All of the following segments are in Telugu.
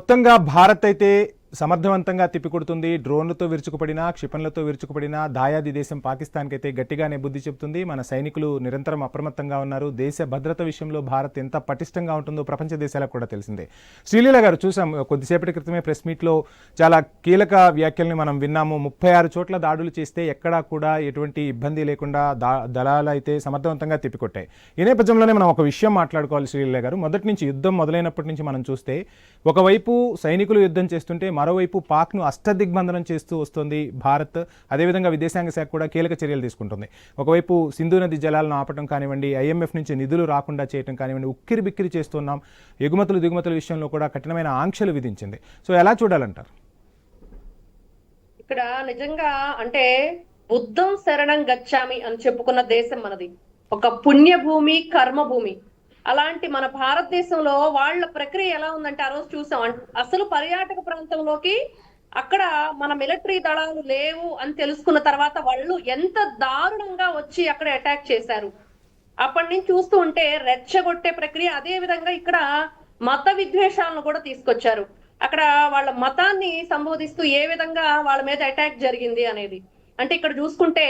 మొత్తంగా భారత్ అయితే సమర్థవంతంగా తిప్పికొడుతుంది. డ్రోన్లతో విరుచుకుపడిన క్షిపణులతో విరుచుకుపడిన దాయాది దేశం పాకిస్తాన్కైతే గట్టిగానే బుద్ధి చెబుతుంది. మన సైనికులు నిరంతరం అప్రమత్తంగా ఉన్నారు. దేశ భద్రత విషయంలో భారత్ ఎంత పటిష్టంగా ఉంటుందో ప్రపంచ దేశాలకు కూడా తెలిసిందే. శ్రీలీల గారు చూసాం కొద్దిసేపటి క్రితమే ప్రెస్ మీట్లో చాలా కీలక వ్యాఖ్యల్ని మనం విన్నాము. ముప్పై ఆరు చోట్ల దాడులు చేస్తే ఎక్కడా కూడా ఎటువంటి ఇబ్బంది లేకుండా దా దళాలు అయితే సమర్థవంతంగా తిప్పికొట్టాయి. ఈ నేపథ్యంలోనే మనం ఒక విషయం మాట్లాడుకోవాలి శ్రీలీల గారు. మొదటి నుంచి యుద్ధం మొదలైనప్పటి నుంచి మనం చూస్తే ఒకవైపు సైనికులు యుద్ధం చేస్తుంటే మరోవైపు పాక్ను అష్టదిగ్బంధనం చేస్తూ వస్తుంది భారత్. అదేవిధంగా విదేశాంగ శాఖ కూడా కీలక చర్యలు తీసుకుంటుంది. ఒకవైపు సింధు నది జలాలను ఆపటం కానివ్వండి ఐఎంఎఫ్ నుంచి నిధులు రాకుండా చేయటం కానివ్వండి ఉక్కిరి బిక్కిరి చేస్తున్నాం. ఎగుమతులు దిగుమతుల విషయంలో కూడా కఠినమైన ఆంక్షలు విధించింది. సో ఎలా చూడాలంటారు? ఇక్కడ నిజంగా అంటే బుద్ధం శరణం గచ్చామి అని చెప్పుకున్న దేశం మనది. ఒక పుణ్యభూమి కర్మభూమి. అలాంటి మన భారతదేశంలో వాళ్ళ ప్రక్రియ ఎలా ఉందంటే ఆ రోజు చూసాం. అసలు పర్యాటక ప్రాంతంలోకి అక్కడ మన మిలిటరీ దళాలు లేవు అని తెలుసుకున్న తర్వాత వాళ్ళు ఎంత దారుణంగా వచ్చి అక్కడ అటాక్ చేశారు. అప్పటి నుంచి చూస్తూ ఉంటే రెచ్చగొట్టే ప్రక్రియ అదే విధంగా ఇక్కడ మత విద్వేషాలను కూడా తీసుకొచ్చారు. అక్కడ వాళ్ళ మతాన్ని సంబోధిస్తూ ఏ విధంగా వాళ్ళ మీద అటాక్ జరిగింది అనేది. అంటే ఇక్కడ చూసుకుంటే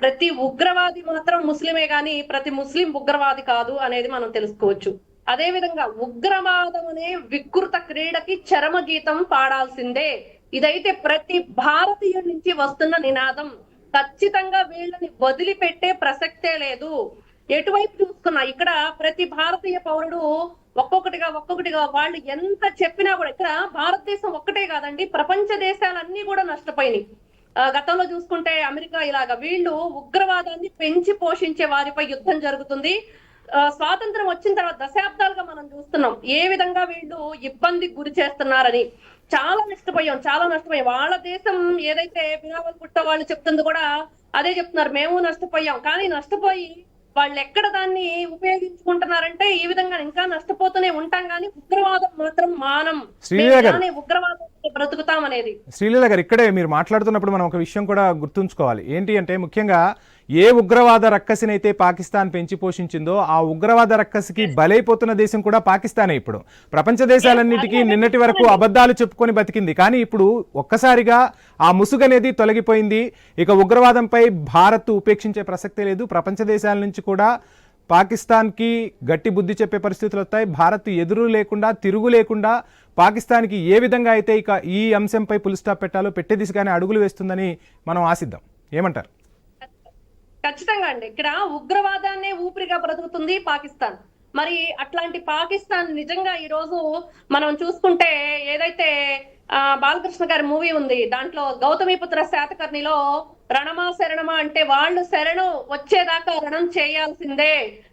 ప్రతి ఉగ్రవాది మాత్రం ముస్లిమే గాని ప్రతి ముస్లిం ఉగ్రవాది కాదు అనేది మనం తెలుసుకోవచ్చు. అదే విధంగా ఉగ్రవాదం అనే వికృత క్రీడకి చరమ గీతం పాడాల్సిందే. ఇదైతే ప్రతి భారతీయుడి నుంచి వస్తున్న నినాదం. ఖచ్చితంగా వీళ్ళని వదిలిపెట్టే ప్రసక్తే లేదు. ఎటువైపు చూసుకున్నా ఇక్కడ ప్రతి భారతీయ పౌరుడు ఒక్కొక్కటిగా ఒక్కొక్కటిగా వాళ్ళు ఎంత చెప్పినా కూడా ఇక్కడ భారతదేశం ఒక్కటే కాదండి ప్రపంచ దేశాలన్నీ కూడా నష్టపోయినాయి. గతంలో చూసుకుంటే అమెరికా ఇలాగ వీళ్ళు ఉగ్రవాదాన్ని పెంచి పోషించే వారిపై యుద్ధం జరుగుతుంది. స్వాతంత్రం వచ్చిన తర్వాత దశాబ్దాలుగా మనం చూస్తున్నాం ఏ విధంగా వీళ్ళు ఇబ్బందికి గురి చేస్తున్నారని. చాలా నష్టపోయాం చాలా నష్టపోయాం. వాళ్ళ దేశం ఏదైతే బినావల్ పుట్ట వాళ్ళు చెప్తుంది కూడా అదే చెప్తున్నారు. మేము నష్టపోయాం. కానీ నష్టపోయి వాళ్ళు ఎక్కడ దాన్ని ఉపయోగించుకుంటున్నారంటే ఈ విధంగా ఇంకా నష్టపోతూనే ఉంటాం. కానీ ఉగ్రవాదం మాత్రం మానం. ఉగ్రవాదం బ్రతుకుతాం అనేది శ్రీలీల గారు ఇక్కడే మీరు మాట్లాడుతున్నప్పుడు మనం ఒక విషయం కూడా గుర్తుంచుకోవాలి. ఏంటి అంటే ముఖ్యంగా ఏ ఉగ్రవాద రక్కసినైతే పాకిస్తాన్ పెంచి పోషించిందో ఆ ఉగ్రవాద రక్కసికి బలైపోతున్న దేశం కూడా పాకిస్తానే ఇప్పుడు. ప్రపంచ దేశాలన్నిటికీ నిన్నటి వరకు అబద్ధాలు చెప్పుకొని బతికింది. కానీ ఇప్పుడు ఒక్కసారిగా ఆ ముసుగు అనేది తొలగిపోయింది. ఇక ఉగ్రవాదంపై భారత్ ఉపేక్షించే ప్రసక్తే లేదు. ప్రపంచ దేశాల నుంచి కూడా పాకిస్తాన్కి గట్టి బుద్ధి చెప్పే పరిస్థితులు వస్తాయి. భారత్ ఎదురు లేకుండా తిరుగు లేకుండా పాకిస్తాన్కి ఏ విధంగా అయితే ఇక ఈ అంశంపై పులిస్టాప్ పెట్టాలో పెట్టే దిశగానే అడుగులు వేస్తుందని మనం ఆశిద్దాం. ఏమంటారు? ఖచ్చితంగా అండి. ఇక్కడ ఉగ్రవాదాన్నే ఊపిరిగా బ్రతుకుతుంది పాకిస్తాన్. మరి అట్లాంటి పాకిస్తాన్ నిజంగా ఈ రోజు మనం చూసుకుంటే ఏదైతే ఆ బాలకృష్ణ గారి మూవీ ఉంది దాంట్లో గౌతమిపుత్ర శాతకర్ణిలో రణమా శరణమా అంటే వాళ్ళు శరణం వచ్చేదాకా రణం చేయాల్సిందే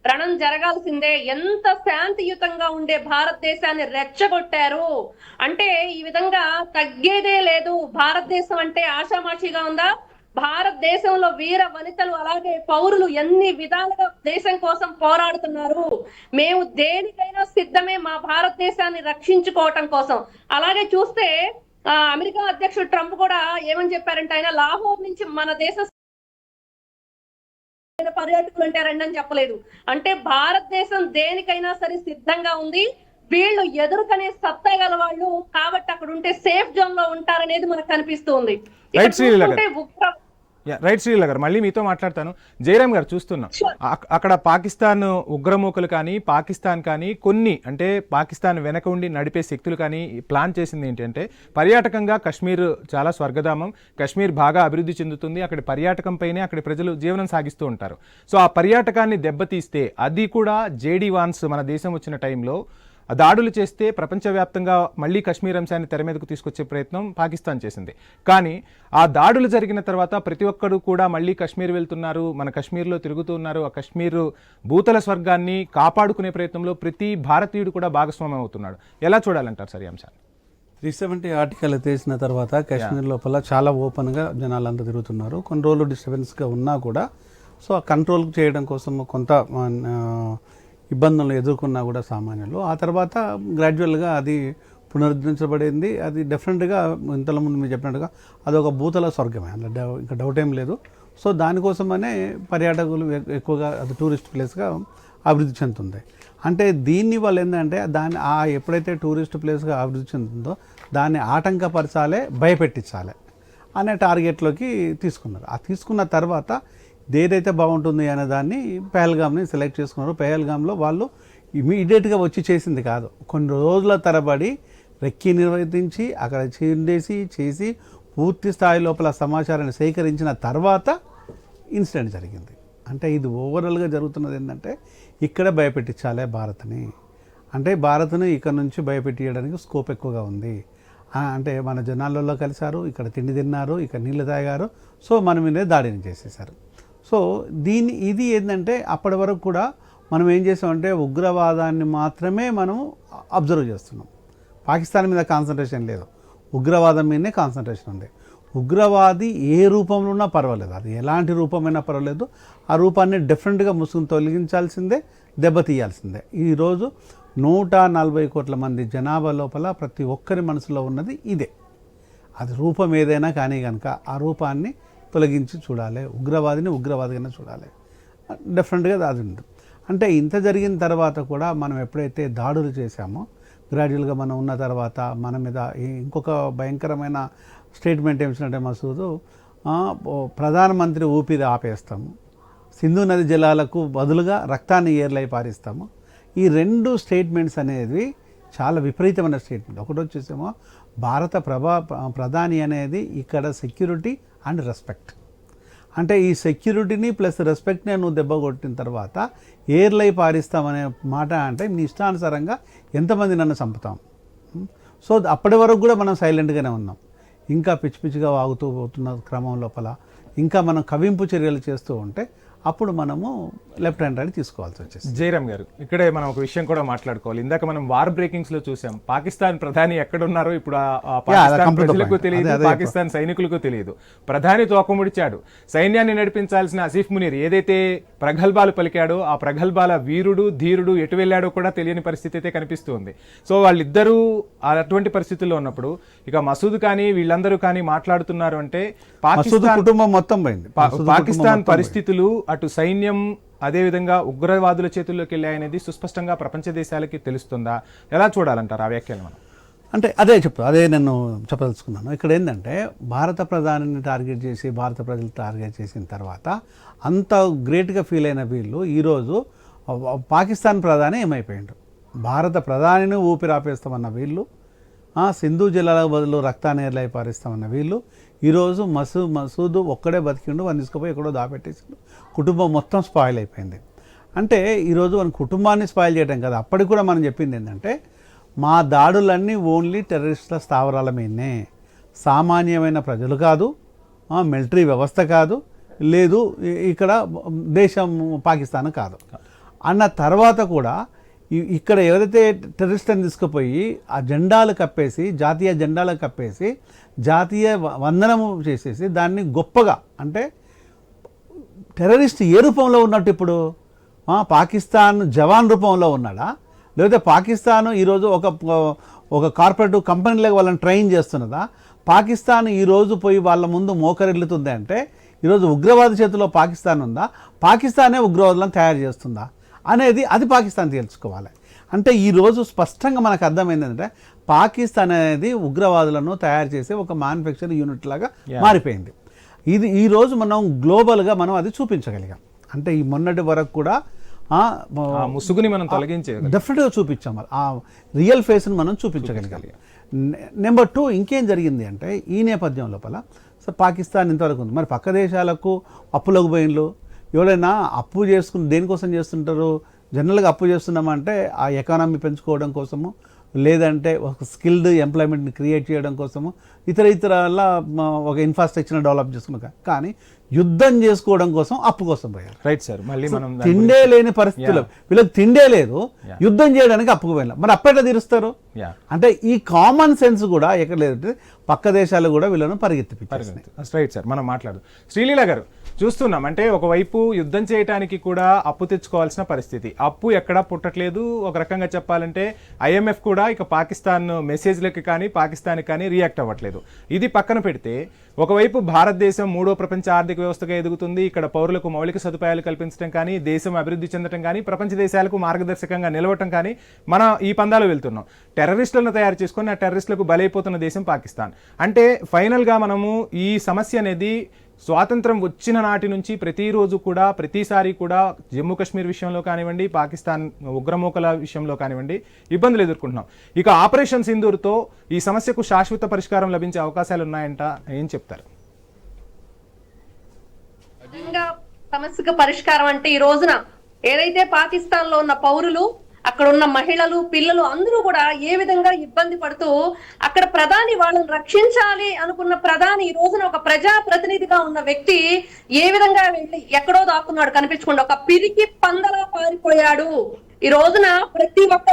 రణం జరగాల్సిందే ఎంత శాంతియుతంగా ఉండే భారతదేశాన్ని రెచ్చగొట్టారు. అంటే ఈ విధంగా తగ్గేదే లేదు. భారతదేశం అంటే ఆషామాషిగా ఉందా? భారతదేశంలో వీర వనితలు అలాగే పౌరులు ఎన్ని విధాలుగా దేశం కోసం పోరాడుతున్నారు? మేము దేనికైనా సిద్ధమే మా భారతదేశాన్ని రక్షించుకోవటం కోసం. అలాగే చూస్తే అమెరికా అధ్యక్షుడు ట్రంప్ కూడా ఏమని చెప్పారంటే ఆయన లాహోర్ నుంచి మన దేశ పర్యాటకులు అంటే రండి అని చెప్పలేదు. అంటే భారతదేశం దేనికైనా సరే సిద్ధంగా ఉంది. వీళ్ళు ఎదుర్కొనే సత్తా గల వాళ్ళు కాబట్టి అక్కడ ఉంటే సేఫ్ జోన్లో ఉంటారనేది మనకు కనిపిస్తుంది. ఉగ్ర రైట్ శ్రీల గారు. మళ్ళీ మీతో మాట్లాడతాను. జయరామ్ గారు చూస్తున్నాం. అక్- అక్కడ పాకిస్తాన్ ఉగ్రమూకలు కానీ పాకిస్తాన్ కానీ కొన్ని అంటే పాకిస్తాన్ వెనక ఉండి నడిపే శక్తులు కానీ ప్లాన్ చేసింది ఏంటంటే పర్యాటకంగా కాశ్మీర్ చాలా స్వర్గధామం కాశ్మీర్ బాగా అభివృద్ధి చెందుతుంది అక్కడి పర్యాటకంపైనే అక్కడి ప్రజలు జీవనం సాగిస్తూ ఉంటారు. సో ఆ పర్యాటకాన్ని దెబ్బతీస్తే అది కూడా జేడీ వాన్స్ మన దేశం వచ్చిన టైంలో దాడులు చేస్తే ప్రపంచవ్యాప్తంగా మళ్ళీ కశ్మీర్ అంశాన్ని తెర మీదకు తీసుకొచ్చే ప్రయత్నం పాకిస్తాన్ చేసింది. కానీ ఆ దాడులు జరిగిన తర్వాత ప్రతి ఒక్కరు కూడా మళ్ళీ కశ్మీర్ వెళ్తున్నారు మన కశ్మీర్లో తిరుగుతూ ఉన్నారు. ఆ కశ్మీర్ భూతల స్వర్గాన్ని కాపాడుకునే ప్రయత్నంలో ప్రతి భారతీయుడు కూడా భాగస్వామ్యం అవుతున్నాడు. ఎలా చూడాలంటారు సరి అంశాన్ని? త్రీ సెవెంటీ ఆర్టికల్ తీసిన తర్వాత కాశ్మీర్ లోపల చాలా ఓపెన్గా జనాలంతా తిరుగుతున్నారు. కొన్ని రోజులు డిస్టర్బెన్స్గా ఉన్నా కూడా సో ఆ కంట్రోల్ చేయడం కోసం కొంత ఇబ్బందులు ఎదుర్కొన్నా కూడా సామాన్యులు. ఆ తర్వాత గ్రాడ్యువల్గా అది పునరుద్ధరించబడింది. అది డెఫినెట్గా ఇంతలో ముందు మీరు చెప్పినట్టుగా అదొక భూతల స్వర్గమే. అందులో డౌ- ఇంకా డౌట్ ఏం లేదు. సో దానికోసమనే పర్యాటకులు ఎక్కువగా అది టూరిస్ట్ ప్లేస్గా అభివృద్ధి చెందుతుంది. అంటే దీన్ని వల్ల ఏంటంటే దాన్ని ఆ ఎప్పుడైతే టూరిస్ట్ ప్లేస్గా అభివృద్ధి చెందుతుందో దాన్ని ఆటంకపరచాలే భయపెట్టించాలి అనే టార్గెట్లోకి తీసుకున్నారు. ఆ తీసుకున్న తర్వాత ఏదైతే బాగుంటుంది అనే దాన్ని పెహల్గామ్ని సెలెక్ట్ చేసుకున్నారు పెహల్గామ్లో వాళ్ళు ఇమీడియట్గా వచ్చి చేసింది కాదు. కొన్ని రోజుల తరబడి రెక్కి నిర్వర్తించి అక్కడ చేసి చేసి పూర్తి స్థాయి లోపల సమాచారాన్ని సేకరించిన తర్వాత ఇన్సిడెంట్ జరిగింది. అంటే ఇది ఓవరాల్గా జరుగుతున్నది ఏంటంటే ఇక్కడ భయపెట్టించాలే భారత్ని. అంటే భారత్ని ఇక్కడ నుంచి భయపెట్టియడానికి స్కోప్ ఎక్కువగా ఉంది. అంటే మన జనాలలో కలిశారు ఇక్కడ తిండి తిన్నారు ఇక్కడ నీళ్ళు తాగారు సో మన మీదే దాడిని చేసేసారు సో దీన్ని ఇది ఏంటంటే అప్పటి వరకు కూడా మనం ఏం చేసామంటే ఉగ్రవాదాన్ని మాత్రమే మనం అబ్జర్వ్ చేస్తున్నాం. పాకిస్తాన్ మీద కాన్సన్ట్రేషన్ లేదు. ఉగ్రవాదం మీదనే కాన్సన్ట్రేషన్ ఉంది. ఉగ్రవాది ఏ రూపంలో ఉన్నా పర్వాలేదు. అది ఎలాంటి రూపమైనా పర్వాలేదు. ఆ రూపాన్ని డిఫరెంట్గా ముసుగును తొలగించాల్సిందే దెబ్బతీయాల్సిందే ఈరోజు నూట నలభై కోట్ల మంది జనాభా లోపల ప్రతి ఒక్కరి మనసులో ఉన్నది ఇదే. అది రూపం ఏదైనా కానీ కనుక ఆ రూపాన్ని తొలగించి చూడాలి. ఉగ్రవాదిని ఉగ్రవాదిగానే చూడాలి. డిఫరెంట్గా అది అంటే ఇంత జరిగిన తర్వాత కూడా మనం ఎప్పుడైతే దాడులు చేశామో గ్రాడ్యువల్గా మనం ఉన్న తర్వాత మన మీద ఇంకొక భయంకరమైన స్టేట్మెంట్ ఏమిటంటే మసూదు? ప్రధానమంత్రి ఊపిరి ఆపేస్తాము. సింధు నది జలాలకు బదులుగా రక్తాన్ని ఏర్లై పారిస్తాము. ఈ రెండు స్టేట్మెంట్స్ అనేవి చాలా విపరీతమైన స్టేట్మెంట్ ఒకటి వచ్చేసేమో భారత ప్రభా ప్రధాని అనేది ఇక్కడ సెక్యూరిటీ అండ్ రెస్పెక్ట్. అంటే ఈ సెక్యూరిటీని ప్లస్ రెస్పెక్ట్ని నువ్వు దెబ్బ కొట్టిన తర్వాత ఎయిర్లై పారిస్తామనే మాట అంటే నీ ఇష్టానుసారంగా ఎంతమంది నన్ను చంపుతాం. సో అప్పటి వరకు కూడా మనం సైలెంట్గానే ఉన్నాం. ఇంకా పిచ్చి పిచ్చిగా వాగుతూ పోతున్న క్రమం లోపల ఇంకా మనం కవింపు చర్యలు చేస్తూ ఉంటే అప్పుడు మనము లెఫ్ట్ హ్యాండ్ రైట్ తీసుకోవాల్సి వచ్చేసి జయరామ్ గారు ఇక్కడే మనం ఒక విషయం కూడా మాట్లాడుకోవాలి. ఇందాక మనం వార్ బ్రేకింగ్స్లో చూసాం. పాకిస్తాన్ ప్రధాని ఎక్కడ ఉన్నారో ఇప్పుడు ప్రజలకు. తెలియదు పాకిస్తాన్ సైనికులకు తెలియదు. ప్రధాని తోకముడిచాడు. సైన్యాన్ని నడిపించాల్సిన ఆసిఫ్ మునీర్ ఏదైతే ప్రగల్భాలు పలికాడో ఆ ప్రగల్భాల వీరుడు ధీరుడు ఎటు వెళ్ళాడో కూడా తెలియని పరిస్థితి అయితే కనిపిస్తుంది. సో వాళ్ళిద్దరూ అటువంటి పరిస్థితుల్లో ఉన్నప్పుడు ఇక మసూద్ కానీ వీళ్ళందరూ కానీ మాట్లాడుతున్నారు అంటే పాకిస్తాన్ కుటుంబం మొత్తం పాకిస్తాన్ పరిస్థితులు అటు సైన్యం అదేవిధంగా ఉగ్రవాదుల చేతుల్లోకి వెళ్ళాయనేది సుస్పష్టంగా ప్రపంచ దేశాలకి తెలుస్తుందా? ఎలా చూడాలంటారు ఆ వ్యాఖ్యలు మనం? అంటే అదే చెప్పు అదే నేను చెప్పదలుచుకున్నాను. ఇక్కడ ఏంటంటే భారత ప్రధానిని టార్గెట్ చేసి భారత ప్రజలు టార్గెట్ చేసిన తర్వాత అంత గ్రేట్గా ఫీల్ అయిన వీళ్ళు ఈరోజు పాకిస్తాన్ ప్రధాని ఏమైపోయిండు భారత ప్రధానిని ఊపిరాపేస్తామన్న వీళ్ళు సింధు జలాల బదులు రక్తానేర్లై పారిస్తామన్న వీళ్ళు ఈరోజు మసూ మసూదు ఒక్కడే బతికిండు వాడిని తీసుకుపోయి ఎక్కడో దాపెట్టేసిండు. కుటుంబం మొత్తం స్పాయిల్ అయిపోయింది. అంటే ఈరోజు మన కుటుంబాన్ని స్పాయిల్ చేయడం కదా అప్పటికి కూడా మనం చెప్పింది ఏంటంటే మా దాడులన్నీ ఓన్లీ టెర్రరిస్టుల స్థావరాల మీదనే. సామాన్యమైన ప్రజలు కాదు మిలిటరీ వ్యవస్థ కాదు లేదు ఇక్కడ దేశం పాకిస్తాన్ కాదు. అన్న తర్వాత కూడా ఇక్కడ ఎవరైతే టెర్రరిస్ట్ని తీసుకుపోయి ఆ జెండాలు కప్పేసి జాతీయ జెండాలు కప్పేసి జాతీయ వందనము చేసేసి దాన్ని గొప్పగా అంటే టెర్రరిస్ట్ ఏ రూపంలో ఉన్నట్టు ఇప్పుడు? పాకిస్తాన్ జవాన్ రూపంలో ఉన్నాడా? లేకపోతే పాకిస్తాన్ ఈరోజు ఒక ఒక కార్పొరేట్ కంపెనీలకు వాళ్ళని ట్రైన్ చేస్తున్నదా? పాకిస్తాన్ ఈరోజు పోయి వాళ్ళ ముందు మోకరిల్లుతుంది అంటే ఈరోజు ఉగ్రవాద చేతిలో పాకిస్తాన్ ఉందా? పాకిస్తానే ఉగ్రవాదులను తయారు చేస్తుందా? అనేది అది పాకిస్తాన్ తెలుసుకోవాలి. అంటే ఈరోజు స్పష్టంగా మనకు అర్థమైంది ఏంటంటే పాకిస్తాన్ అనేది ఉగ్రవాదులను తయారు చేసే ఒక మ్యానుఫ్యాక్చరింగ్ యూనిట్ లాగా మారిపోయింది. ఇది ఈరోజు మనం గ్లోబల్గా మనం అది చూపించగలిగాం. అంటే ఈ మొన్నటి వరకు కూడా ముసుగుని మనం తొలగించే డెఫినెట్గా చూపించాం. మరి. ఆ రియల్ ఫేస్ని మనం చూపించగలిగాం. నెంబర్ టూ ఇంకేం జరిగింది అంటే ఈ నేపథ్యం లోపల సో పాకిస్తాన్ ఇంతవరకు ఉంది. మరి పక్క దేశాలకు అప్పులకు పోయిన్లు? ఎవరైనా అప్పు చేసుకుని దేనికోసం చేస్తుంటారు? జనరల్గా అప్పు చేస్తున్నామంటే ఆ ఎకానమీ పెంచుకోవడం కోసము? లేదంటే ఒక స్కిల్డ్ ఎంప్లాయ్మెంట్ని క్రియేట్ చేయడం కోసము ఇతర ఇతర ఒక ఇన్ఫ్రాస్ట్రక్చర్ డెవలప్ చేసుకున్నాక. కానీ యుద్ధం చేసుకోవడం కోసం అప్పు కోసం పోయారు. రైట్ సార్ మళ్ళీ మనం తిండే లేని పరిస్థితులు. వీళ్ళకి తిండే లేదు. యుద్ధం చేయడానికి అప్పుకు వెళ్ళాం మరి అప్పేట తీరుస్తారు? అంటే ఈ కామన్ సెన్స్ కూడా ఎక్కడ లేదు పక్క దేశాలు కూడా వీళ్ళను పరిగెత్తిపించారు రైట్ సార్ మనం మాట్లాడు శ్రీలీల గారు చూస్తున్నాం. అంటే ఒకవైపు యుద్ధం చేయడానికి కూడా అప్పు తెచ్చుకోవాల్సిన పరిస్థితి. అప్పు ఎక్కడా పుట్టట్లేదు. ఒక రకంగా చెప్పాలంటే ఐఎంఎఫ్ కూడా ఇక పాకిస్తాన్ మెసేజ్లకి కానీ పాకిస్తాన్కి కానీ రియాక్ట్ అవ్వట్లేదు. ఇది పక్కన పెడితే ఒకవైపు భారతదేశం మూడో ప్రపంచ ఆర్థిక వ్యవస్థగా ఎదుగుతుంది. ఇక్కడ పౌరులకు మౌలిక సదుపాయాలు కల్పించడం కానీ దేశం అభివృద్ధి చెందడం కానీ ప్రపంచ దేశాలకు మార్గదర్శకంగా నిలవటం కానీ మన ఈ పందాలు వెళ్తున్నాం. టెర్రరిస్టులను తయారు చేసుకొని ఆ టెర్రరిస్టులకు బలైపోతున్న దేశం పాకిస్తాన్. అంటే ఫైనల్గా మనము ఈ సమస్య అనేది స్వాతంత్రం వచ్చిన నాటి నుంచి ప్రతిరోజు కూడా ప్రతిసారి కూడా జమ్మూ కాశ్మీర్ విషయంలో కానివ్వండి పాకిస్తాన్ ఉగ్రమూకల విషయంలో కానివ్వండి ఇబ్బందులు ఎదుర్కొంటున్నాం. ఇక ఆపరేషన్ సింధూర్తో ఈ సమస్యకు శాశ్వత పరిష్కారం లభించే అవకాశాలు ఉన్నాయంట ఏం చెప్తారు? సమస్యకు పరిష్కారం అంటే ఈ రోజున ఏదైతే పాకిస్తాన్లో ఉన్న పౌరులు అక్కడ ఉన్న మహిళలు పిల్లలు అందరూ కూడా ఏ విధంగా ఇబ్బంది పడుతూ అక్కడ ప్రధాని వాళ్ళని రక్షించాలి అనుకున్న ప్రధాని ఈ రోజున ఒక ప్రజా ప్రతినిధిగా ఉన్న వ్యక్తి ఏ విధంగా వెళ్ళి ఎక్కడో దాక్కున్నాడు కనిపించకుండా ఒక పిరికి పందలా పారిపోయాడు. ఈ రోజున ప్రతి ఒక్క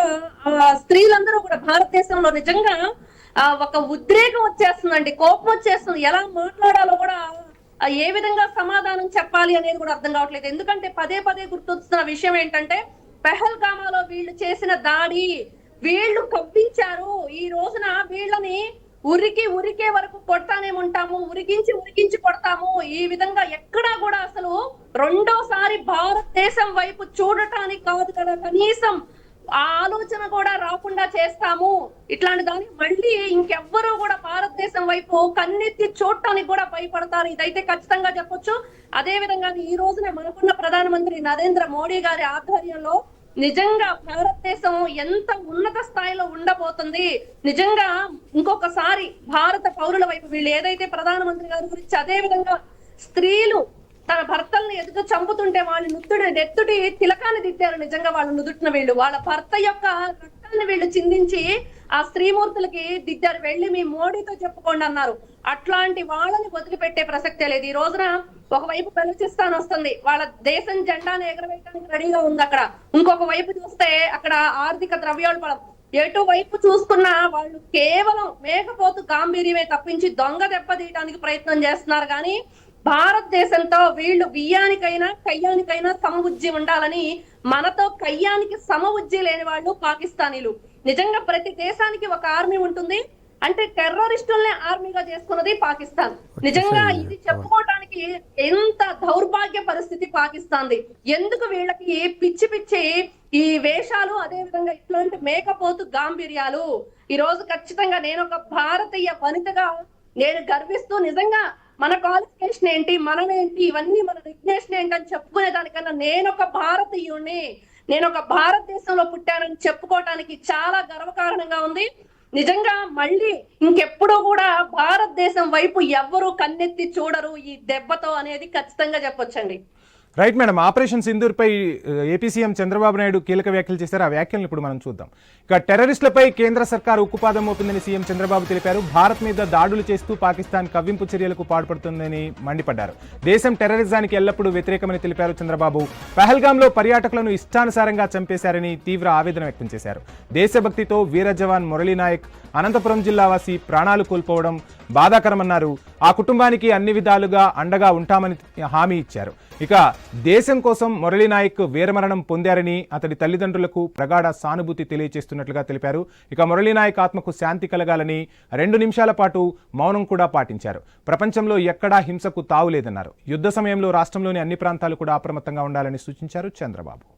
ఆ, స్త్రీలందరూ కూడా భారతదేశంలో నిజంగా ఆ, ఒక ఉద్రేకం వచ్చేస్తుందండి కోపం వచ్చేస్తుంది. ఎలా మాట్లాడాలో కూడా ఏ విధంగా సమాధానం చెప్పాలి అనేది కూడా అర్థం కావట్లేదు. ఎందుకంటే పదే పదే గుర్తొస్తున్న విషయం ఏంటంటే పెహల్గామాలో వీళ్ళు చేసిన దాడి వీళ్ళు కప్పించారు. ఈ రోజున వీళ్ళని ఉరికి ఉరికే వరకు కొడతానే ఉంటాము ఉరికించి ఉరికించి కొడతాము? ఈ విధంగా ఎక్కడా కూడా అసలు రెండోసారి భారతదేశం వైపు చూడటానికి కాదు కదా. కనీసం ఆ ఆలోచన కూడా రాకుండా చేస్తాము. ఇట్లాంటి దాన్ని మళ్ళీ ఇంకెవ్వరూ కూడా భారతదేశం వైపు కన్నెత్తి చూడటానికి కూడా భయపడతారు. ఇదైతే ఖచ్చితంగా చెప్పొచ్చు. అదే విధంగా ఈ రోజున మనకున్న ప్రధానమంత్రి నరేంద్ర మోడీ గారి ఆధ్వర్యంలో నిజంగా భారతదేశం ఎంత ఉన్నత స్థాయిలో ఉండబోతుంది. నిజంగా ఇంకొకసారి భారత పౌరుల వైపు వీళ్ళు ఏదైతే ప్రధానమంత్రి గారి గురించి అదే విధంగా స్త్రీలు తన భర్తల్ని ఎదుట చంపుతుంటే వాళ్ళ నుత్తుడి నెత్తుడి తిలకాన్ని దిద్దారు నిజంగా వాళ్ళు నుదుటిన వీళ్ళు. వాళ్ళ భర్త యొక్క రక్తాన్ని వీళ్ళు చిందించి ఆ స్త్రీమూర్తులకి దిద్దారు. వెళ్ళి మీ మోడీతో చెప్పుకోండి అన్నారు. అట్లాంటి వాళ్ళని వదిలిపెట్టే ప్రసక్తే లేదు. ఈ రోజున ఒకవైపు బెలూచిస్తాన్ వస్తుంది. వాళ్ళ దేశం జెండాను ఎగరవేయడానికి రెడీగా ఉంది అక్కడ. ఇంకొక వైపు చూస్తే అక్కడ ఆర్థిక ద్రవ్యోల్బణం ఎటువైపు చూసుకున్నా వాళ్ళు కేవలం మేకపోతు గాంభీర్యమే తప్పించి దొంగ దెబ్బతీయడానికి ప్రయత్నం చేస్తున్నారు. కానీ భారతదేశంతో వీళ్ళు బియ్యానికైనా కయ్యానికైనా సమబుజ్జి ఉండాలని మనతో కయ్యానికి సమబుజ్జి లేని వాళ్ళు పాకిస్తానీలు. నిజంగా ప్రతి దేశానికి ఒక ఆర్మీ ఉంటుంది. అంటే టెర్రరిస్టుల్ని ఆర్మీగా చేసుకున్నది పాకిస్తాన్. నిజంగా ఇది చెప్పుకోవడానికి ఎంత దౌర్భాగ్య పరిస్థితి పాకిస్తాన్ది. ఎందుకు వీళ్ళకి పిచ్చి పిచ్చి ఈ వేషాలు అదే విధంగా ఇట్లాంటి మేకపోతు గాంభీర్యాలు? ఈ రోజు ఖచ్చితంగా నేను ఒక భారతీయ వనితగా నేను గర్విస్తూ నిజంగా మన క్వాలిఫికేషన్ ఏంటి? మనం ఏంటి? ఇవన్నీ మన రిగ్నేషన్ ఏంటి అని చెప్పుకునే దానికన్నా నేను ఒక భారతీయుణ్ణి నేను ఒక భారతదేశంలో పుట్టానని చెప్పుకోవటానికి చాలా గర్వకారణంగా ఉంది. నిజంగా మళ్ళీ ఇంకెప్పుడూ కూడా భారతదేశం వైపు ఎవ్వరూ కన్నెత్తి చూడరు ఈ దెబ్బతో అనేది ఖచ్చితంగా చెప్పొచ్చండి. రైట్ మేడం ఆపరేషన్ సింధూర్పై ఏపీ సీఎం చంద్రబాబు నాయుడు కీలక వ్యాఖ్యలు చేశారు. ఆ వ్యాఖ్యలను ఇప్పుడు మనం చూద్దాం. ఇక టెర్రరిస్టులపై కేంద్ర సర్కార్ ఉక్కుపాదం మోపిందని సీఎం చంద్రబాబు తెలిపారు. భారత్ మీద దాడులు చేస్తూ పాకిస్తాన్ కవ్వింపు చర్యలకు పాల్పడుతుందని మండిపడ్డారు. దేశం టెర్రరిజానికి ఎల్లప్పుడూ వ్యతిరేకమని తెలిపారు చంద్రబాబు. పహల్గాంలో పర్యాటకులను ఇష్టానుసారంగా చంపేశారని తీవ్ర ఆవేదన వ్యక్తం చేశారు. దేశభక్తితో వీర జవాన్ మురళీనాయక్ అనంతపురం జిల్లా వాసి ప్రాణాలు కోల్పోవడం బాధాకరమన్నారు. ఆ కుటుంబానికి అన్ని విధాలుగా అండగా ఉంటామని హామీ ఇచ్చారు. ఇక దేశం కోసం మురళీనాయక్ వీరమరణం పొందారని అతడి తల్లిదండ్రులకు ప్రగాఢ సానుభూతి తెలియజేస్తున్నట్లుగా తెలిపారు. ఇక మురళీనాయక్ ఆత్మకు శాంతి కలగాలని రెండు నిమిషాల పాటు మౌనం కూడా పాటించారు. ప్రపంచంలో ఎక్కడా హింసకు తావులేదన్నారు. యుద్ధ సమయంలో రాష్ట్రంలోని అన్ని ప్రాంతాలు కూడా అప్రమత్తంగా ఉండాలని సూచించారు చంద్రబాబు.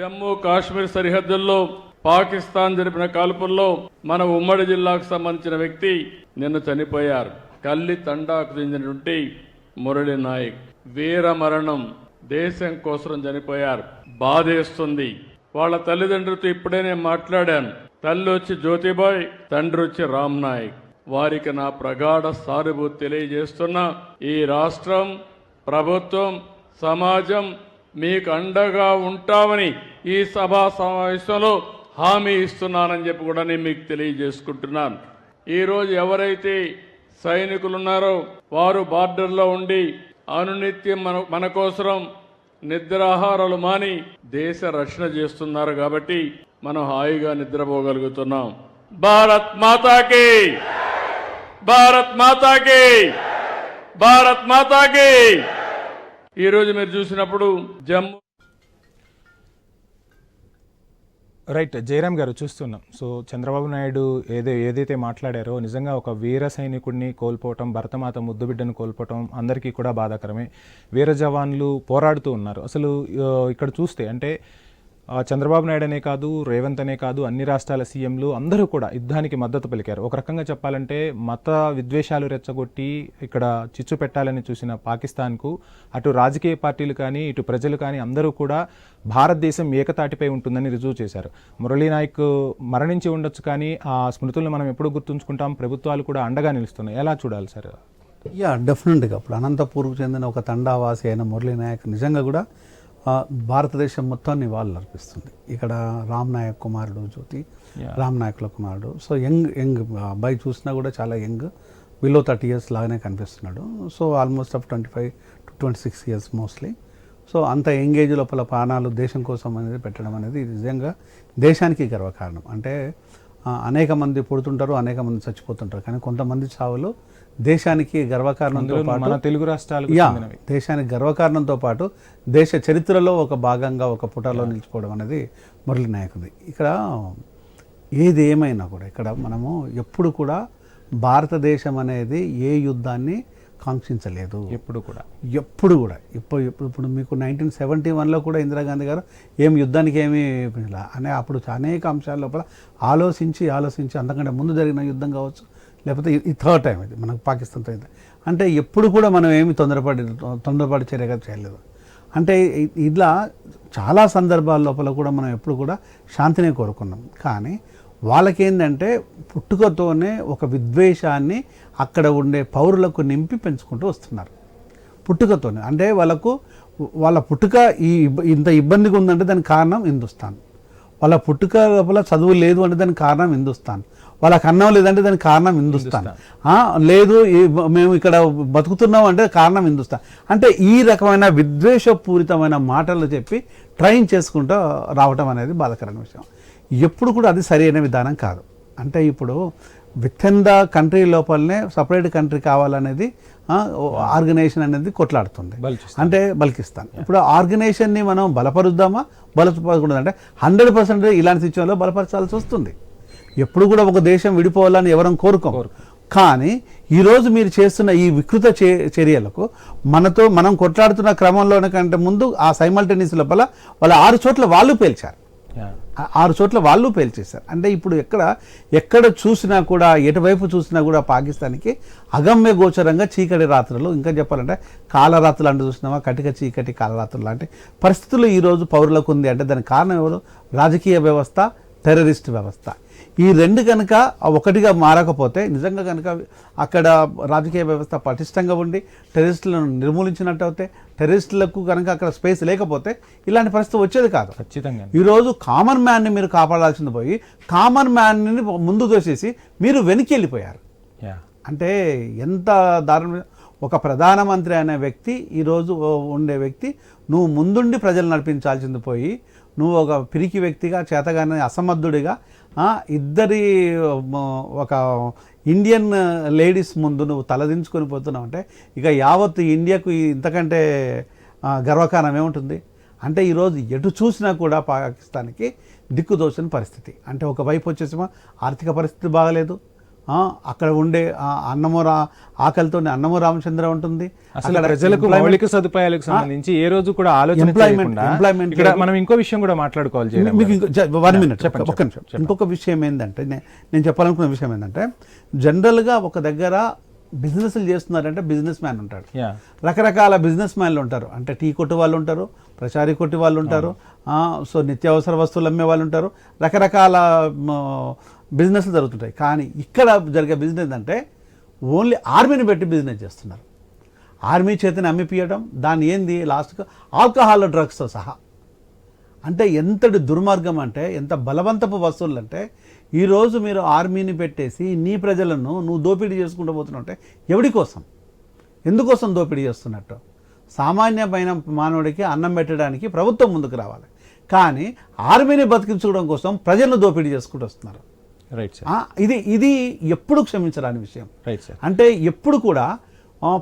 జమ్మూ కాశ్మీర్ సరిహద్దుల్లో పాకిస్తాన్ జరిపిన కాల్పుల్లో మన ఉమ్మడి జిల్లాకు సంబంధించిన వ్యక్తి నిన్న చనిపోయారు. కల్లి తండాకు చెందినటువంటి మురళి నాయక్. వీర మరణం దేశం కోసం చనిపోయారు. బాధేస్తుంది. వాళ్ళ తల్లిదండ్రులతో ఇప్పుడే నేను మాట్లాడాను. తల్లి వచ్చి జ్యోతిబాయ్ తండ్రి వచ్చి రామ్ నాయక్. వారికి నా ప్రగాఢ సానుభూతి తెలియజేస్తున్న. ఈ రాష్ట్రం ప్రభుత్వం సమాజం మీకు అండగా ఉంటామని ఈ సభా సమావేశంలో హామీ ఇస్తున్నానని చెప్పి కూడా నేను మీకు తెలియజేసుకుంటున్నాను. ఈరోజు ఎవరైతే సైనికులు ఉన్నారో వారు బార్డర్లో ఉండి అనునిత్యం మన మన కోసం నిద్రాహారాలు మాని దేశ రక్షణ చేస్తున్నారు కాబట్టి మనం హాయిగా నిద్రపోగలుగుతున్నాం. భారత్ మాతాకి! భారత్ మాతాకి! భారత్ మాతాకి! ఈరోజు మీరు చూసినప్పుడు జమ్మూ రైట్ జయరామ్ గారు చూస్తున్నాం. సో చంద్రబాబు నాయుడు ఏదో ఏదైతే మాట్లాడారో నిజంగా ఒక వీర సైనికుడిని కోల్పోవటం భరతమాత ముద్దుబిడ్డను కోల్పోవటం అందరికీ కూడా బాధాకరమే. వీర జవాన్లు పోరాడుతూ ఉన్నారు. అసలు ఇక్కడ చూస్తే అంటే చంద్రబాబు నాయుడు అనే కాదు రేవంత్ అనే కాదు అన్ని రాష్ట్రాల సీఎంలు అందరూ కూడా యుద్ధానికి మద్దతు పలికారు. ఒక రకంగా చెప్పాలంటే మత విద్వేషాలు రెచ్చగొట్టి ఇక్కడ చిచ్చు పెట్టాలని చూసిన పాకిస్తాన్కు అటు రాజకీయ పార్టీలు కానీ ఇటు ప్రజలు కానీ అందరూ కూడా భారతదేశం ఏకతాటిపై ఉంటుందని రుజువు చేశారు. మురళీ నాయక్ మరణించి ఉండొచ్చు కానీ ఆ స్మృతులను మనం ఎప్పుడు గుర్తుంచుకుంటాం. ప్రభుత్వాలు కూడా అండగా నిలుస్తున్నాయి. ఎలా చూడాలి సార్? యా డెఫినెట్గా. అప్పుడు అనంతపూర్కు చెందిన ఒక తండావాసి అయిన మురళీ నాయక్ నిజంగా కూడా భారతదేశం మొత్తాన్ని వాళ్ళు అర్పిస్తుంది. ఇక్కడ రామ్ నాయక్ కుమారుడు జ్యోతి. రామ్ నాయకుల కుమారుడు. సో యంగ్ యంగ్ అబ్బాయి చూసినా కూడా చాలా యంగ్ బిలో థర్టీ ఇయర్స్ లాగానే కనిపిస్తున్నాడు. So almost of twenty five to twenty six years mostly so అంత ఎంగేజ్ లోపల ప్రాణాలు దేశం కోసం అనేది పెట్టడం అనేది నిజంగా దేశానికి గర్వకారణం. అంటే అనేక మంది పుడుతుంటారు అనేక మంది చచ్చిపోతుంటారు. కానీ కొంతమంది చావులు దేశానికి గర్వకారణంతో పాటు మన తెలుగు యా చెందినవి. దేశానికి గర్వకారణంతో పాటు దేశ చరిత్రలో ఒక భాగంగా ఒక పుటలో నిలిచిపోవడం అనేది మురళి నాయకుది. ఇక్కడ ఏది ఏమైనా కూడా ఇక్కడ మనము ఎప్పుడు కూడా భారతదేశం అనేది ఏ యుద్ధాన్ని కాంక్షించలేదు. ఎప్పుడు కూడా. ఎప్పుడు కూడా. ఇప్పుడు ఇప్పుడు ఇప్పుడు మీకు నైన్టీన్ సెవెంటీ వన్లో కూడా ఇందిరాగాంధీ గారు ఏం యుద్ధానికి ఏమీ అనే అప్పుడు అనేక అంశాల లోపల ఆలోచించి ఆలోచించి అంతకంటే ముందు జరిగిన యుద్ధం కావచ్చు లేకపోతే ఈ- థర్డ్ టైం ఇది మనకు పాకిస్తాన్తో అయితే. అంటే ఎప్పుడు కూడా మనం ఏమి తొందరపడి తొందరపడి చర్యగా చేయలేదు. అంటే ఇలా చాలా సందర్భాల లోపల కూడా మనం ఎప్పుడు కూడా శాంతినే కోరుకున్నాం. కానీ వాళ్ళకేందంటే పుట్టుకతోనే ఒక విద్వేషాన్ని అక్కడ ఉండే పౌరులకు నింపి పెంచుకుంటూ వస్తున్నారు. పుట్టుకతోనే. అంటే వాళ్ళకు వాళ్ళ పుట్టుక ఈ ఇంత ఇబ్బందిగా ఉందంటే దానికి కారణం హిందుస్థాన్. వాళ్ళ పుట్టుక లోపల చదువు లేదు అంటే దానికి కారణం హిందుస్థాన్. వాళ్ళకి అన్నం లేదంటే దానికి కారణం హిందుస్థాన్. లేదు మేము ఇక్కడ బతుకుతున్నాం అంటే కారణం హిందుస్థాన్. అంటే ఈ రకమైన విద్వేషపూరితమైన మాటలు చెప్పి ట్రైన్ చేసుకుంటూ రావటం అనేది బాధాకరమైన విషయం. ఎప్పుడు కూడా అది సరైన విధానం కాదు. అంటే ఇప్పుడు విత్ ఇన్ ద కంట్రీ లోపలనే సపరేట్ కంట్రీ కావాలనేది ఆర్గనైజేషన్ అనేది కొట్లాడుతుంది. అంటే బలికిస్తాన్. ఇప్పుడు ఆర్గనైజేషన్ని మనం బలపరుద్దామా? బలపరకూడదు అంటే హండ్రెడ్ పర్సెంట్ ఇలాంటి సిచ్యువేషన్లో బలపరచాల్సి వస్తుంది. ఎప్పుడు కూడా ఒక దేశం విడిపోవాలని ఎవరం కోరుకోం. కానీ ఈరోజు మీరు చేస్తున్న ఈ వికృత చే- చర్యలకు మనతో మనం కొట్లాడుతున్న క్రమంలోనే కంటే ముందు ఆ సైమల్టేనియస్ లోపల వాళ్ళ ఆరు చోట్ల వాళ్ళు పేల్చారు. ఆరు చోట్ల వాళ్ళు పేల్చేశారు. అంటే ఇప్పుడు ఎక్కడ ఎక్కడ చూసినా కూడా ఎటువైపు చూసినా కూడా పాకిస్తాన్కి అగమ్య గోచరంగా చీకటి రాత్రులు ఇంకా చెప్పాలంటే కాలరాత్రులు అంటే చూసినామా కటిక చీకటి కాలరాత్రులు లాంటి పరిస్థితులు ఈరోజు పౌరులకు ఉంది. అంటే దానికి కారణం ఎవరు? రాజకీయ వ్యవస్థ టెర్రరిస్ట్ వ్యవస్థ. ఈ రెండు కనుక ఒకటిగా మారకపోతే నిజంగా కనుక అక్కడ రాజకీయ వ్యవస్థ పటిష్టంగా ఉండి టెర్రరిస్టులను నిర్మూలించినట్టు అయితే టెర్రరిస్టులకు కనుక అక్కడ స్పేస్ లేకపోతే ఇలాంటి పరిస్థితి వచ్చేది కాదు. ఖచ్చితంగా. ఈరోజు కామన్ మ్యాన్ని మీరు కాపాడాల్సింది పోయి కామన్ మ్యాన్ని ముందు తోసేసి మీరు వెనక్కి వెళ్ళిపోయారు. అంటే ఎంత దారుణ ఒక ప్రధానమంత్రి అనే వ్యక్తి ఈరోజు ఉండే వ్యక్తి నువ్వు ముందుండి ప్రజలు నడిపించాల్సింది పోయి నువ్వు ఒక పిరికి వ్యక్తిగా చేతగానే అసమర్థుడిగా ఇద్దరి ఒక ఇండియన్ లేడీస్ ముందు నువ్వు తలదించుకొని పోతున్నావు అంటే ఇక యావత్ ఇండియాకు ఇంతకంటే ఆ, గర్వకారణం ఏముంటుంది? అంటే ఈరోజు ఎటు చూసినా కూడా పాకిస్తాన్కి దిక్కుదోచని పరిస్థితి. అంటే ఒకవైపు వచ్చేసేమో ఆర్థిక పరిస్థితి బాగలేదు అక్కడ ఉండే అన్నము రా ఆకలితో అన్నము రామచంద్ర ఉంటుంది. అసలు ప్రజలకు మౌలిక సదుపాయాలకు సంబంధించి ఏ రోజు కూడా ఆలోచన ఇక్కడ లేదు. మనం ఇంకో విషయం కూడా మాట్లాడుకోవాలి మీకు వన్ మినిట్ చెప్పండి, ఒక్క నిమిషం. ఇంకొక విషయం ఏంటంటే నేను చెప్పాలనుకున్న విషయం ఏంటంటే జనరల్గా ఒక దగ్గర బిజినెస్లు చేస్తున్నారంటే బిజినెస్ మ్యాన్ ఉంటాడు. రకరకాల బిజినెస్ మ్యాన్లు ఉంటారు. అంటే టీ కొట్టు వాళ్ళు ఉంటారు ప్రచారీ కొట్టు వాళ్ళు ఉంటారు సో నిత్యావసర వస్తువులు అమ్మే వాళ్ళు ఉంటారు. రకరకాల బిజినెస్లు జరుగుతుంటాయి. కానీ ఇక్కడ జరిగే బిజినెస్ అంటే ఓన్లీ ఆర్మీని పెట్టి బిజినెస్ చేస్తున్నారు. ఆర్మీ చేతిని అమ్మిపియడం దాన్ని ఏంది లాస్ట్గా ఆల్కహాల్ డ్రగ్స్తో సహా. అంటే ఎంతటి దుర్మార్గం అంటే ఎంత బలవంతపు వస్తువులు అంటే ఈరోజు మీరు ఆర్మీని పెట్టేసి నీ ప్రజలను నువ్వు దోపిడీ చేసుకుంటూ పోతున్నావు అంటే ఎవడి కోసం? ఎందుకోసం దోపిడీ చేస్తున్నట్టు? సామాన్యమైన మానవుడికి అన్నం పెట్టడానికి ప్రభుత్వం ముందుకు రావాలి. కానీ ఆర్మీని బతికించుకోవడం కోసం ప్రజలను దోపిడీ చేసుకుంటూ వస్తున్నారు. రైట్ ఇది ఇది ఎప్పుడు క్షమించరాని విషయం. రైట్ సార్ అంటే ఎప్పుడు కూడా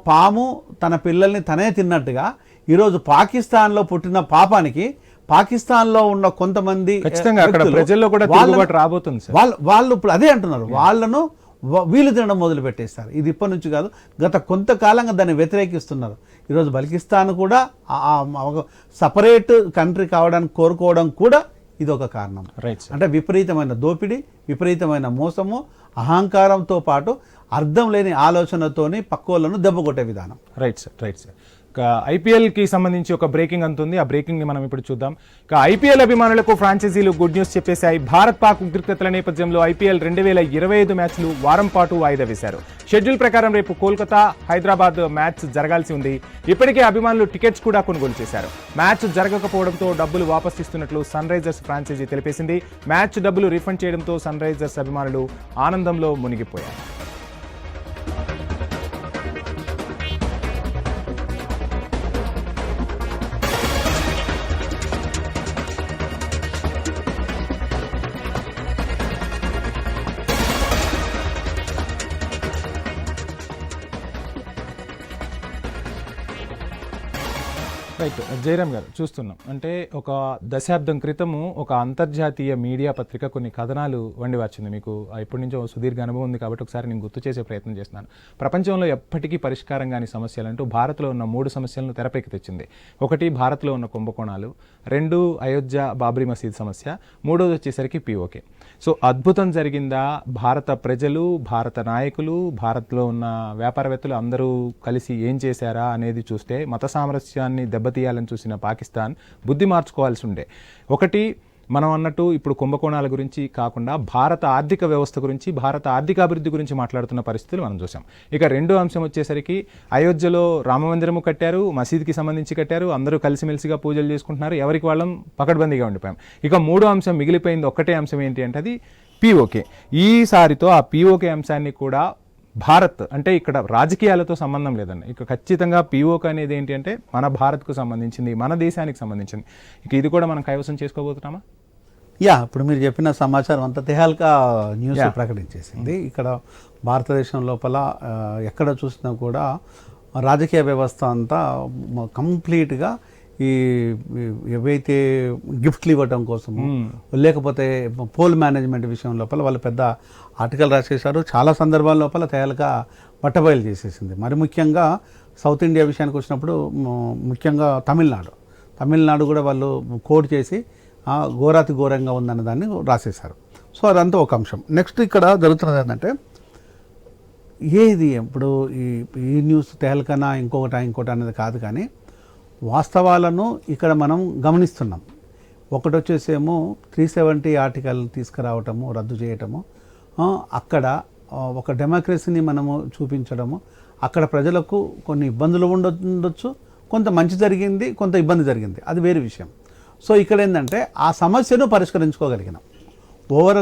పాము తన పిల్లల్ని తనే తిన్నట్టుగా ఈరోజు పాకిస్తాన్లో పుట్టిన పాపానికి పాకిస్తాన్లో ఉన్న కొంతమంది ప్రజల్లో కూడా రాబోతుంది సార్ వాళ్ళు వాళ్ళు ఇప్పుడు అదే అంటున్నారు. వాళ్ళను వ- వీళ్ళు తినడం మొదలు పెట్టేస్తారు ఇది ఇప్పటి నుంచి కాదు గత కొంతకాలంగా దాన్ని వ్యతిరేకిస్తున్నారు. ఈరోజు బల్కిస్తాన్ కూడా సపరేట్ కంట్రీ కావడానికి కోరుకోవడం కూడా ఇది ఒక కారణం. రైట్ సార్ అంటే విపరీతమైన దోపిడీ విపరీతమైన మోసము అహంకారంతో పాటు అర్థం లేని ఆలోచనతోని పక్కోళ్ళను దెబ్బ కొట్టే విధానం. రైట్ సార్ రైట్ సార్ ఐపీఎల్కి ఐపీఎల్కి సంబంధించి ఒక బ్రేకింగ్ అంతుంది. ఆ బ్రేకింగ్ని మనం ఇప్పుడు చూద్దాం. ఇక ఐపీఎల్ అభిమానులకు ఫ్రాంచైజీలు గుడ్ న్యూస్ చెప్పేశాయి. భారత్ పాక్ ఉద్రిక్తతల నేపథ్యంలో ఐపీఎల్ రెండు వేల ఇరవై ఐదు మ్యాచ్లు వారం పాటు వాయిదా వేశారు. షెడ్యూల్ ప్రకారం రేపు కోల్కతా హైదరాబాద్ మ్యాచ్ జరగాల్సి ఉంది. ఇప్పటికే అభిమానులు టికెట్స్ కూడా కొనుగోలు చేశారు. మ్యాచ్ జరగకపోవడంతో డబ్బులు వాపస్ ఇస్తున్నట్లు సన్ రైజర్స్ ఫ్రాంచైజీ తెలిపేసింది. మ్యాచ్ డబ్బులు రిఫండ్ చేయడంతో సన్ రైజర్స్ అభిమానులు ఆనందంలో మునిగిపోయారు. రైట్. జయరామ్ గారు చూస్తున్నాం. అంటే ఒక దశాబ్దం క్రితము ఒక అంతర్జాతీయ మీడియా పత్రిక కొన్ని కథనాలు వండి వచ్చింది మీకు ఇప్పటి నుంచో సుదీర్ఘ అనుభవం ఉంది కాబట్టి ఒకసారి నేను గుర్తు చేసే ప్రయత్నం చేస్తున్నాను. ప్రపంచంలో ఎప్పటికీ పరిష్కారం కాని సమస్యలు అంటూ భారత్లో ఉన్న మూడు సమస్యలను తెరపైకి తెచ్చింది. ఒకటి భారత్లో ఉన్న కుంభకోణాలు. రెండు అయోధ్య బాబ్రీ మసీద్ సమస్య. మూడోది వచ్చేసరికి పిఓకే సో అద్భుతం జరిగిందా? భారత ప్రజలు భారత నాయకులు భారత్లో ఉన్న వ్యాపారవేత్తలు అందరూ కలిసి ఏం చేశారా అనేది చూస్తే మత సామరస్యాన్ని దెబ్బతీయాలని చూసిన పాకిస్తాన్ బుద్ధి మార్చుకోవాల్సి ఉండే. ఒకటి మనం అన్నట్టు ఇప్పుడు కుంభకోణాల గురించి కాకుండా భారత ఆర్థిక వ్యవస్థ గురించి భారత ఆర్థిక అభివృద్ధి గురించి మాట్లాడుతున్న పరిస్థితులు మనం చూసాం ఇక రెండో అంశం వచ్చేసరికి అయోధ్యలో రామమందిరము కట్టారు మసీద్కి సంబంధించి కట్టారు అందరూ కలిసిమెలిసిగా పూజలు చేసుకుంటున్నారు ఎవరికి వాళ్ళం పకడ్బందీగా ఉండిపోయాం. ఇక మూడో అంశం మిగిలిపోయింది ఒక్కటే అంశం ఏంటి అంటే అది పీఓకే ఈసారితో ఆ పీఓకే అంశాన్ని కూడా భారత్ అంటే ఇక్కడ రాజకీయాలతో సంబంధం లేదండి. ఇక ఖచ్చితంగా పీఓక్ అనేది ఏంటి అంటే మన భారత్కు సంబంధించింది మన దేశానికి సంబంధించింది. ఇక ఇది కూడా మనం కైవసం చేసుకోబోతున్నామా? యా ఇప్పుడు మీరు చెప్పిన సమాచారం అంతా తెహాల్కా న్యూస్. ప్రకటించేసింది. ఇక్కడ భారతదేశం లోపల ఎక్కడ చూసినా కూడా రాజకీయ వ్యవస్థ అంతా కంప్లీట్గా ఈ ఏవైతే గిఫ్ట్లు ఇవ్వటం కోసము లేకపోతే పోల్ మేనేజ్మెంట్ విషయం లోపల వాళ్ళు పెద్ద ఆర్టికల్ రాసేశారు. చాలా సందర్భాల లోపల తేలిక బట్టబయలు చేసేసింది. మరి ముఖ్యంగా సౌత్ ఇండియా విషయానికి వచ్చినప్పుడు ముఖ్యంగా తమిళనాడు. తమిళనాడు కూడా వాళ్ళు కోడ్ చేసి ఘోరాతి ఘోరంగా ఉందన్న దాన్ని రాసేశారు. సో అదంతా ఒక అంశం. నెక్స్ట్ ఇక్కడ జరుగుతున్నది ఏంటంటే ఏది ఇప్పుడు ఈ ఈ న్యూస్ తేలికనా ఇంకొకట ఇంకోట అనేది కాదు కానీ వాస్తవాలను ఇక్కడ మనం గమనిస్తున్నాం. ఒకటి వచ్చేసేమో త్రీ సెవెంటీ ఆర్టికల్ తీసుకురావటము రద్దు చేయటము అక్కడ ఒక డెమోక్రసీని మనము చూపించడము అక్కడ ప్రజలకు కొన్ని ఇబ్బందులు ఉండొచ్చు కొంత మంచి జరిగింది కొంత ఇబ్బంది జరిగింది. అది వేరే విషయం. సో ఇక్కడ ఏంటంటే ఆ సమస్యను పరిష్కరించుకోగలిగినాం. ఓవరాల్